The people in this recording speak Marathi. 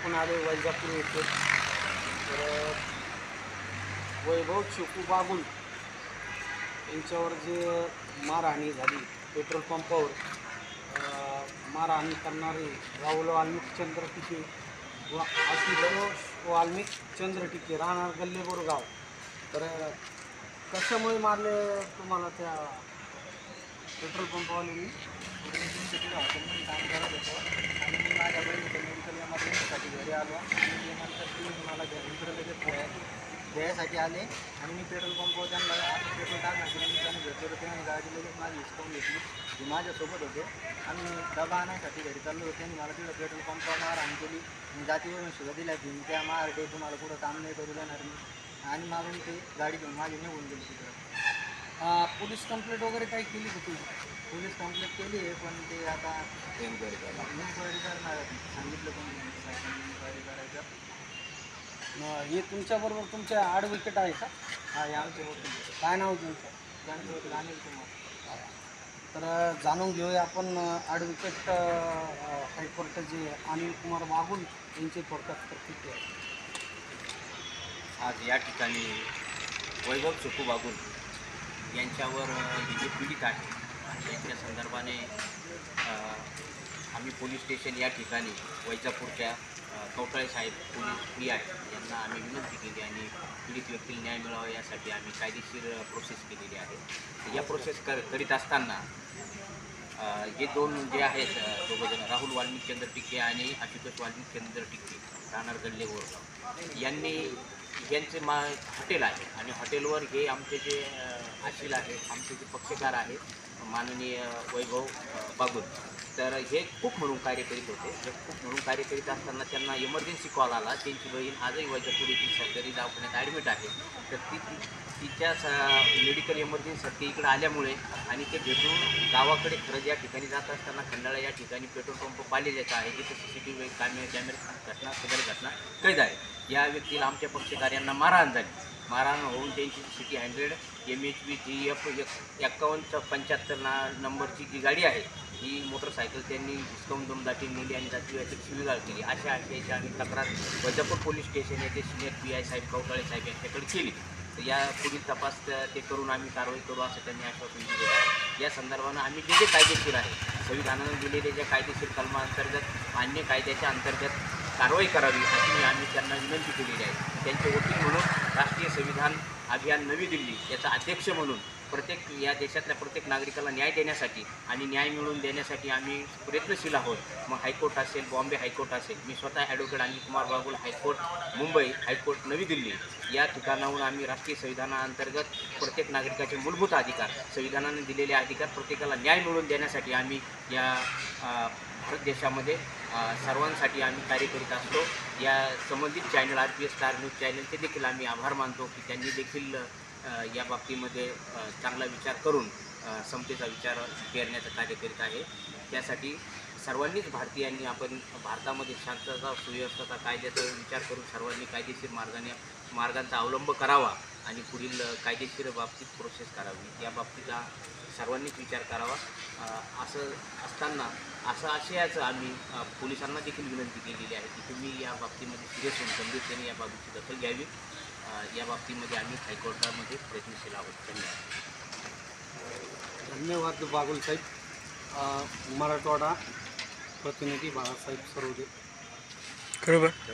आपण आलो वैजापूर येथे. तर वैभव चिकू बागून यांच्यावर जे मारहाणी झाली पेट्रोल पंपावर मारहाणी करणारे राहुल वाल्मिक चंद्रटिके व आशुतोष वाल्मिक चंद्रटिके राहणार गल्लेबोर गाव. तर कशामुळे मारले तुम्हाला त्या पेट्रोल पंपावाल्यांनी? हॉटेलमध्ये काम करत आणि मी माझ्या बहिणीच्या मेडिकल एमर्जन्सीसाठी घरी आलो आणि ते नंतर ती मला घरी इकडे लगेच द्याय द्यायसाठी आले आणि मी पेट्रोल पंपावर त्यांना आता पेट्रोल टाकण्याची निमित्ताने भेटलो होतो त्याने गाडी लगेच माझी हिसकावून घेतली. ती माझ्यासोबत होते. आम्ही डबा आणण्यासाठी घरी चाललो होतो. त्यांनी मला तिकडं पेट्रोल पंपावर मारहाण केली. मी जातीवरून सुद्धा दिल्या की मी त्या मारते तुम्हाला कुठं काम नाही करू देणार मी. आणि मागून ते गाडी घेऊन माझी निघून गेली तिकडं. पोलीस कंप्लेंट वगैरे काही केली तुम्ही पोलीस कंप्लेंट केली आहे पण ते आता इन्क्वायरी करणार आहेत. सांगितलं पण इन्क्वायरी करायचं हे तुमच्याबरोबर तुमचे ॲडव्होकेट आहे का? हा हे आमचे वकील. काय नाव तुमचं? तर जाणून घेऊया आपण ॲडव्होकेट हायकोर्ट जे अनिल कुमार बागुल यांची थोडक्यात प्रतिक्रिया. आज या ठिकाणी वैभव चुकू बागुल यांच्यावर हे जे पीडित आहे त्यांच्या संदर्भाने आम्ही पोलीस स्टेशन या ठिकाणी वैजापूरच्या अ, कवटाळे साहेब पोलीस पी आय यांना आम्ही विनंती केली आणि पीडित व्यक्तीला न्याय मिळावा यासाठी आम्ही कायदेशीर प्रोसेस केलेली आहे. या प्रोसेस कर करीत असताना हे दोन जे आहेत दोघंजण राहुल वाल्मिक चंद्र टिके आणि आशुतोष वाल्मिक चंद्र टिके राहणार गल्ले गोरगाव यांनी यांचे मा हॉटेल आहे आणि हॉटेलवर हे आमचे जे आशील आहे आमचे जे पक्षकार आहे माननीय वैभव बागुल. तर हे खूप म्हणून कार्य करीत होते. हे खूप म्हणून कार्य करीत असताना त्यांना इमर्जन्सी कॉल आला. त्यांची बहीण आजही वैजापूर येथील सरकारी दवाखान्यात ॲडमिट आहे. तर ती तिच्या स मेडिकल इमर्जन्सीसाठी इकडे आल्यामुळे आणि ते भेटून गावाकडे खरंच या ठिकाणी जात असताना खंडाळा या ठिकाणी पेट्रोल पंप पाहिलेल्याचा आहे. जिथे सी सी टी व्ही कॅमेरे कॅमेरे घटना सगळ्या घटना कैद आहे. या व्यक्तीला आमच्या पक्षकार्यांना मारहाण झाली. मारहाण होऊन त्यांची city hundred M H B G F एक्कावन्न पंच्याहत्तर ना नंबरची जी गाडी आहे ही मोटरसायकल त्यांनी हिसकावून दोन दाटी नेली आणि जाती याची शिवीगाळ केली. अशा आशयाची आम्ही तक्रार वजापूर पोलीस स्टेशन येथे सिनियर पी आय साहेब कवकाळे साहेब यांच्याकडे केली. तर या पुढील तपास ते करून आम्ही कारवाई करू असं त्यांनी आश्वासन दिलेलं आहे. या संदर्भानं आम्ही जे जे कायदेशीर आहे संविधानानं दिलेले ज्या कायदेशीर कलमाअंतर्गत मान्य कायद्याच्या अंतर्गत कारवाई करावी अशी आम्ही त्यांना विनंती केलेली आहे. त्यांचे वकील म्हणून राष्ट्रीय संविधान अभियान नवी दिल्ली याचा अध्यक्ष म्हणून प्रत्येक या देशातल्या प्रत्येक नागरिकाला न्याय देण्यासाठी आणि न्याय मिळवून देण्यासाठी आम्ही प्रयत्नशील आहोत. मग हायकोर्ट असेल बॉम्बे हायकोर्ट असेल मी स्वतः advocate Anil Kumar Bagul high court Mumbai high court नवी दिल्ली या ठिकाणाहून आम्ही राष्ट्रीय संविधानाअंतर्गत प्रत्येक नागरिकाचे मूलभूत अधिकार संविधानाने दिलेले अधिकार प्रत्येकाला न्याय मिळवून देण्यासाठी आम्ही या भारत देशामध्ये सर्वांसाठी आम्ही कार्य करीत असतो. या संबंधित channel R P S star news चॅनलचे देखील आम्ही आभार मानतो की त्यांनी देखील या बाबतीमध्ये चांगला विचार करून समतेचा विचार पेरण्याचं कार्य करीत आहे. त्यासाठी सर्वांनीच भारतीयांनी आपण भारतामध्ये शांतता सुव्यवस्था कायद्याचा विचार करून सर्वांनी कायदेशीर मार्गाने मार्गांचा अवलंब करावा आणि पुढील कायदेशीर बाबतीत प्रोसेस करावी. या बाबतीचा सर्वांनीच विचार करावा. असं असताना असं आशयाचं आम्ही पोलिसांना देखील विनंती केलेली आहे की तुम्ही या बाबतीमध्ये सिरियस होऊन गंभीरतेने या बाबतीची दखल घ्यावी. या बाबतीमध्ये आम्ही हायकोर्टामध्ये प्रयत्नशील आहोत. धन्यवाद. धन्यवाद बागुल साहेब. अ, मराठवाडा प्रतिनिधी बाळासाहेब सरोदे. बरोबर